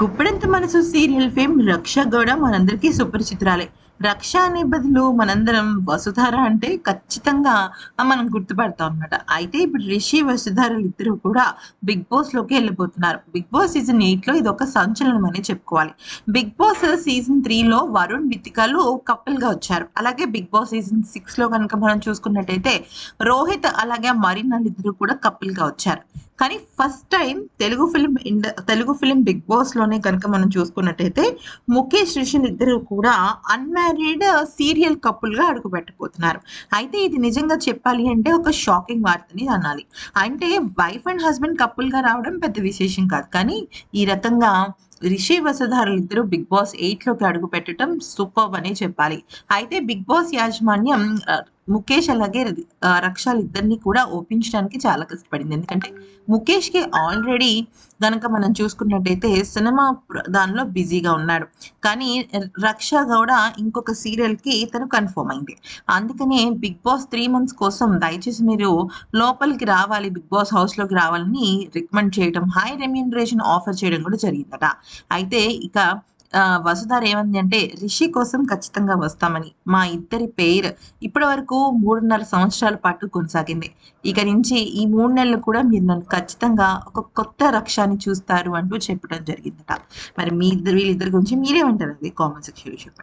గుప్పెడంత మనసు serial fame రక్ష గౌడ మనందరికీ సుపరిచితురాలే. రక్ష అనే బదులు మనందరం వసుధార అంటే ఖచ్చితంగా మనం గుర్తుపడతాం అనమాట అయితే ఇప్పుడు రిషి వసుధారలు ఇద్దరు కూడా బిగ్ బాస్లోకి వెళ్ళిపోతున్నారు బిగ్ బాస్ సీజన్ ఎయిట్లో ఇది ఒక సంచలనం అని చెప్పుకోవాలి. బిగ్ బాస్ సీజన్ త్రీలో వరుణ్ వితికాలు కపుల్గా వచ్చారు. అలాగే బిగ్ బాస్ సీజన్ సిక్స్లో కనుక మనం చూసుకున్నట్టయితే రోహిత్ అలాగే మరినల్ ఇద్దరు కూడా కపుల్గా వచ్చారు. కానీ ఫస్ట్ టైం తెలుగు ఫిలిం ఇండ తెలుగు ఫిలిం బిగ్ బాస్లోనే కనుక మనం చూసుకున్నట్టయితే ముఖేష్ రిషన్ ఇద్దరు కూడా అన్మ్యారీడ్ సీరియల్ కపుల్గా అడుగు పెట్టబోతున్నారు అయితే ఇది నిజంగా చెప్పాలి అంటే ఒక షాకింగ్ వార్తని అనాలి. అంటే వైఫ్ అండ్ హస్బెండ్ కపుల్గా రావడం పెద్ద విశేషం కాదు. కానీ ఈ రకంగా రిషి వసుధారులు ఇద్దరు బిగ్ బాస్ ఎయిట్లోకి అడుగు పెట్టడం సూపర్ అనే చెప్పాలి. అయితే బిగ్ బాస్ యాజమాన్యం ముఖేష్ అలాగే రక్షాలు ఇద్దరిని కూడా ఒప్పించడానికి చాలా కష్టపడింది. ఎందుకంటే ముఖేష్కి ఆల్రెడీ కనుక మనం చూసుకున్నట్టయితే సినిమా దానిలో బిజీగా ఉన్నాడు. కానీ రక్ష గౌడ ఇంకొక సీరియల్కి తను కన్ఫర్మ్ అయింది. అందుకనే బిగ్ బాస్ త్రీ మంత్స్ కోసం దయచేసి మీరు లోపలికి రావాలి బిగ్ బాస్ హౌస్లోకి రావాలని రికమెండ్ చేయడం హై రెమ్యూనరేషన్ ఆఫర్ చేయడం కూడా జరిగిందట. అయితే ఇక వసుధార ఏమంది అంటే రిషి కోసం ఖచ్చితంగా వస్తామని మా ఇద్దరి పేరు ఇప్పటి వరకు మూడున్నర సంవత్సరాల పాటు కొనసాగింది. ఇక నుంచి ఈ మూడు నెలలు కూడా మీరు నన్ను ఖచ్చితంగా ఒక కొత్త రక్షాన్ని చూస్తారు అంటూ చెప్పడం జరిగిందట. మరి మీ ఇద్దరు వీళ్ళిద్దరి గురించి మీరేమంటారు అది కామెంట్ సెక్షన్ చెప్పండి.